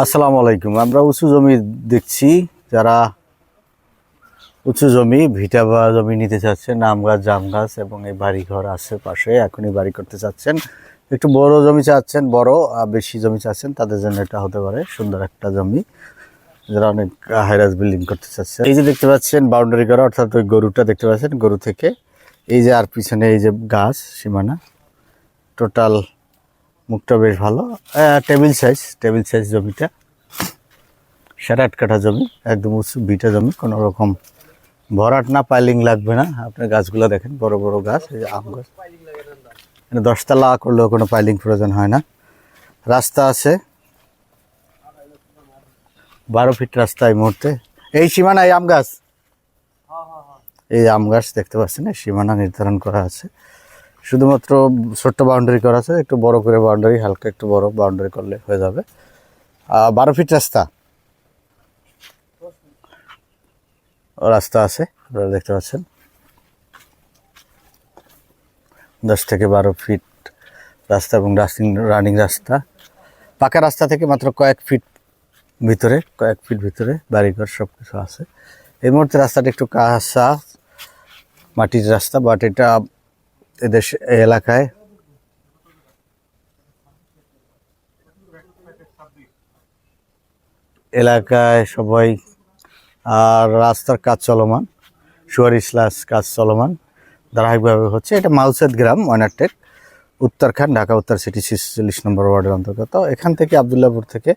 আসসালামু আলাইকুম। আমরা উঁচু জমি দেখছি। যারা উঁচু জমি, ভিটা বা জমি নিতে চাচ্ছেন আম গাছ, জাম গাছ এবং এই বাড়ি ঘর আছে পাশে এখনই বাড়ি করতে চাচ্ছেন। একটু বড় জমি চাচ্ছেন, বড়, আর বেশি জমি চাচ্ছেন, তাদের জন্য এটা হতে পারে সুন্দর একটা জমি। যারা অনেক হাইরাস বিল্ডিং করতে চাচ্ছেন। এই যে দেখতে পাচ্ছেন বাউন্ডারি করা, অর্থাৎ ওই গরুটা দেখতে পাচ্ছেন, গরু থেকে। এই যে আর পিছনে এই যে গাছ, সীমানা। টোটাল মুখটা বেশ ভালো। টেবিল সাইজ টেবিল সাইজ জমিটা। সাত আট কাঠা জমি, একদম উঁচু বিটা জমি, কোনো রকম ভরাট না পাইলিং লাগবে না। আপনি গাছগুলো দেখেন, বড় বড় গাছ, এই আম গাছ। দশতলা করলেও কোনো পাইলিং প্রয়োজন হয় না। রাস্তা আছে। বারো ফিট রাস্তা এই মুহূর্তে। এই সীমানা এই আম গাছ? এই আম গাছ দেখতে পাচ্ছেন সীমানা নির্ধারণ করা আছে। শুধুমাত্র ছোট্ট বাউন্ডারি করা আছে, একটু বড় করে বাউন্ডারি হালকা একটু বড় বাউন্ডারি করলে হয়ে যাবে। বারো ফিট রাস্তা। রাস্তা আছে, আপনারা দেখতে পাচ্ছেন। দশ থেকে বারো ফিট রাস্তা এবং রাস্টিং রানিং রাস্তা। পাকা রাস্তা থেকে মাত্র কয়েক ফিট ভিতরে, কয়েক ফিট ভিতরে বাড়িঘর সব কিছু আছে। এই মুহূর্তে রাস্তাটা একটু কাঁচা, মাটির রাস্তা বাট এটা এদেশ, এলাকায়? এলাকায় সবাই, আর রাস্তার কাজ চলমান, সুয়ারি স্লাস কাজ চলমান, ধারাবাহিকভাবে হচ্ছে এটা মাউসেদ গ্রাম ওয়ানারটেক উত্তরখান, ঢাকা উত্তর সিটি ছেচল্লিশ নম্বর ওয়ার্ডের অন্তর্গত। এখান থেকে আবদুল্লাপুর থেকে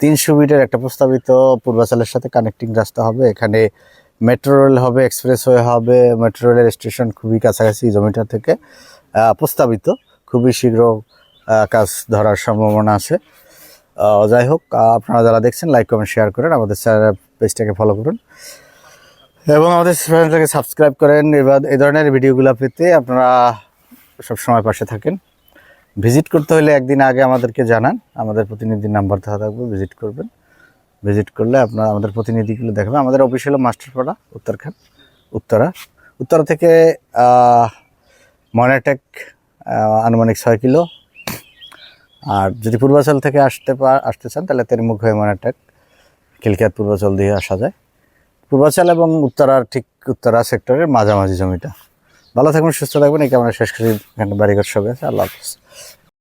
তিনশো মিটার একটা প্রস্তাবিত পূর্বাচলের সাথে কানেক্টিং রাস্তা হবে। এখানে মেট্রো রেল হবে, এক্সপ্রেসওয়ে হবে, মেট্রো রেলের স্টেশন খুবই কাছাকাছি জমিটা থেকে প্রস্তাবিত। খুবই শীঘ্র কাজ ধরার সম্ভাবনা আছে। যাই হোক আপনারা যারা দেখছেন লাইক কমেন্ট শেয়ার করেন, আমাদের পেজটাকে ফলো করুন। এবং আমাদের চ্যানেলটাকে সাবস্ক্রাইব করেন, এবার এই ধরনের ভিডিওগুলো পেতে আপনারা সব সময় পাশে থাকেন। ভিজিট করতে হলে একদিন আগে আমাদেরকে জানান, আমাদের প্রতিনিধির নাম্বার দেওয়া থাকবে ভিজিট করবেন। ভিজিট করলে আপনার, আমাদের প্রতিনিধিগুলো দেখবেন আমাদের অফিস হলো মাস্টারপাড়া উত্তরখান উত্তরা। উত্তরা থেকে ময়নাটেক আনুমানিক ছয় কিলো। আর যদি পূর্বাচল থেকে আসতে আসতে চান, তাহলে তেরমুখ হয়ে ময়নাটেক খিলখিয়াত পূর্বাচল দিয়ে আসা যায়। পূর্বাচল এবং উত্তরার ঠিক উত্তরা সেক্টরের মাঝামাঝি জমিটা। ভালো থাকবেন, সুস্থ থাকবেন। এই কামনা শেষ করি। এখানে বাড়িঘর সবে আছে। আল্লাহ হাফিজ।